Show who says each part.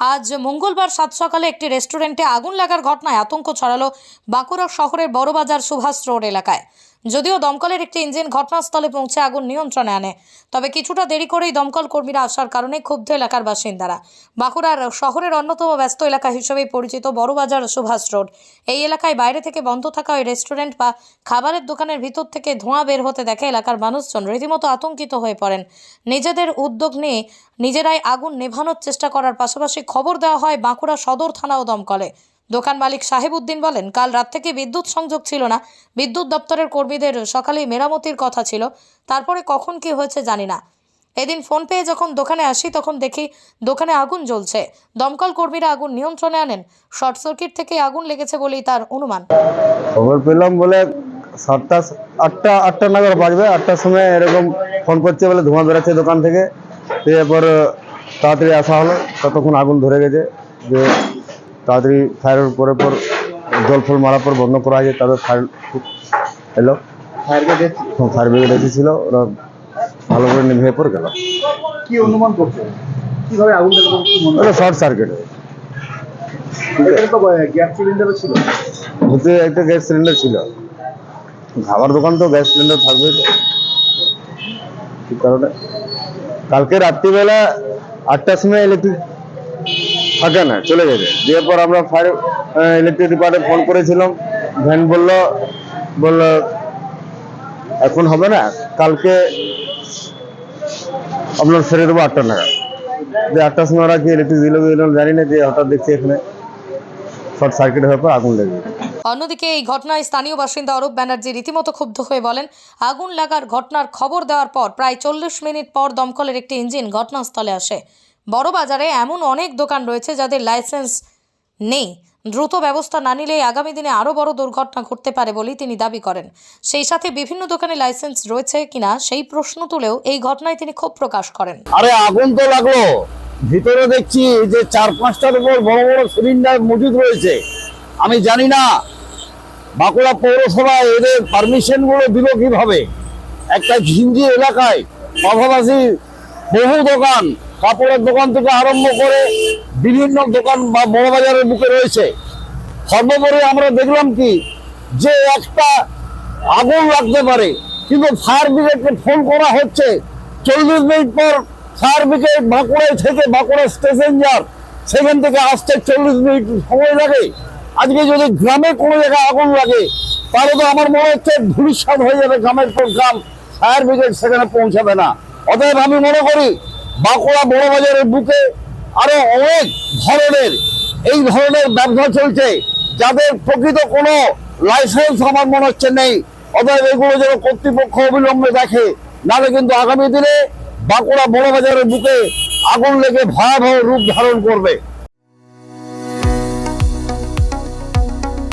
Speaker 1: আজ মঙ্গলবার সাত সকালে একটি রেস্টুরেন্টে আগুন লাগার ঘটনায় আতঙ্ক ছড়ালো বাঁকুড়া শহরের বড়বাজার সুভাষ রোড এলাকায়। যদিও দমকলের একটি ইঞ্জিন ঘটনাস্থলে পৌঁছে আগুন নিয়ন্ত্রণে আনে, তবে কিছুটা দেরি করেই দমকল কর্মীরা আসার কারণে ক্ষুব্ধ এলাকার বাসিন্দারা। বাঁকুড়ার শহরের অন্যতম ব্যস্ত এলাকা হিসেবেই পরিচিত বড়বাজার সুভাষ রোড। এই এলাকায় বাইরে থেকে বন্ধ থাকা ওই রেস্টুরেন্ট বা খাবারের দোকানের ভিতর থেকে ধোঁয়া বের হতে দেখে এলাকার মানুষজন রীতিমতো আতঙ্কিত হয়ে পড়েন। নিজেদের উদ্যোগ নিয়ে নিজেরাই আগুন নেভানোর চেষ্টা করার পাশাপাশি খবর দেওয়া হয় বাঁকুড়া সদর থানা ও দমকলে। দোকান মালিক সাহেব উদ্দিন বলেন, কাল রাত থেকে বিদ্যুৎ সংযোগ ছিল না। বিদ্যুৎ দপ্তরের কর্মীদের সকালেই মেরামতির কথা ছিল। তারপরে কখন কি হয়েছে জানি না। এদিন ফোন পেয়ে যখন দোকানে আসি, তখন দেখি দোকানে আগুন জ্বলছে। দমকল কর্মীরা আগুন নিয়ন্ত্রণে আনেন। শর্ট সার্কিট থেকে আগুন লেগেছে বলেই তার অনুমান।
Speaker 2: খবর পেলাম বলে সাতটা, আটটা আটটা নাগাদ বাজবে। আটটার সময় এরকম ফোন করছে বলে ধোঁয়া বেরোচ্ছে দোকান থেকে। এরপর তাড়াতাড়ি আসা হলো। ততক্ষণ আগুন ধরে গেছে। যে তাড়াতাড়ি ফায়ারের পরে পর জল ফল মারার পর বন্ধ করা হয়েছে তারপর ফায়ার এলো।
Speaker 3: ফায়ার ব্রিগেড
Speaker 2: ফায়ার ব্রিগেড এসেছিল ওরা ভালো করে নিভে পর গেল।
Speaker 3: কি অনুমান করছে? কীভাবে আগুন লাগল কি
Speaker 2: ওটা শর্ট সার্কিট
Speaker 3: হয় গ্যাস সিলিন্ডারও ছিল।
Speaker 2: একটা গ্যাস সিলিন্ডার ছিল। খাবার দোকান তো গ্যাস সিলিন্ডার থাকবে। কারণে? কালকে রাত্রিবেলা আটটার সময় ইলেকট্রিক থাকে না, চলে গেছে। দিয়ে পর আমরা ফায়ার ইলেকট্রিক ডিপার্টমেন্ট ফোন করেছিলাম। ভ্যান বলল বলল, এখন হবে না, কালকে আপনার ফেরে দেবো আটটা নাগাদ। দিয়ে আটটার সময় ওরা কি ইলেকট্রিক দিল জানি না যে হঠাৎ দেখছি এখানে শর্ট সার্কিট হয়ে পর আগুন লেগে
Speaker 1: অন্যদিকে এই ঘটনায় স্থানীয় বাসিন্দা অরূপ ব্যানার্জি রীতিমতো ক্ষুব্ধ হয়ে বলেন, আগুন লাগার ঘটনার খবর দেওয়ার পর প্রায় চল্লিশ মিনিট পর দমকলের একটি ইঞ্জিন ঘটনাস্থলে আসে। বড় বাজারে এমন অনেক দোকান রয়েছে যাদের লাইসেন্স নেই। দ্রুত ব্যবস্থা না নিলে আগামী দিনে আরও বড় দুর্ঘটনা ঘটতে পারে বলেই তিনি দাবি করেন। সেই সাথে বিভিন্ন দোকানে লাইসেন্স রয়েছে কিনা সেই প্রশ্ন তুলেও এই ঘটনায় তিনি ক্ষোভ প্রকাশ করেন।
Speaker 4: আরে আগুন তো লাগল। ভিতরে দেখছি যে চার পাঁচটার উপর বড় বড় সিলিন্ডার মজুদ রয়েছে। আমি জানি না বাঁকুড়া পৌরসভা এদের পারমিশনগুলো দিল কীভাবে। একটা ঝিঞ্জি এলাকায় পাশাপাশি বহু দোকান কাপড়ের দোকান থেকে আরম্ভ করে বিভিন্ন দোকান বা বড় বাজারের বুকে রয়েছে। সর্বোপরি আমরা দেখলাম কি, যে একটা আগুন লাগতে পারে, কিন্তু ফায়ার ব্রিগেডকে ফোন করা হচ্ছে। চল্লিশ মিনিট পর ফায়ার ব্রিগেড বাঁকুড়ায় থেকে বাঁকুড়া স্টেশন যার সেখান থেকে আসতে চল্লিশ মিনিট সময় লাগে। আজকে যদি গ্রামে কোনো জায়গায় আগুন লাগে, তাহলে তো আমার মনে হচ্ছে ধূলিসাৎ হয়ে যাবে গ্রামের পর গ্রাম। ফায়ার ব্রিগেড সেখানে পৌঁছাবে না। অতএব আমি মনে করি বাঁকুড়া বড় বাজারের বুকে আরও অনেক ধরনের, এই ধরনের ব্যবসা চলছে, যাদের প্রকৃত কোনো লাইসেন্স আমার মনে হচ্ছে নেই। অতএব এগুলো যেন কর্তৃপক্ষ অবিলম্বে দেখে, নাহলে কিন্তু আগামী দিনে বাঁকুড়া বড় বাজারের বুকে আগুন লেগে ভয়াবহ রূপ ধারণ করবে।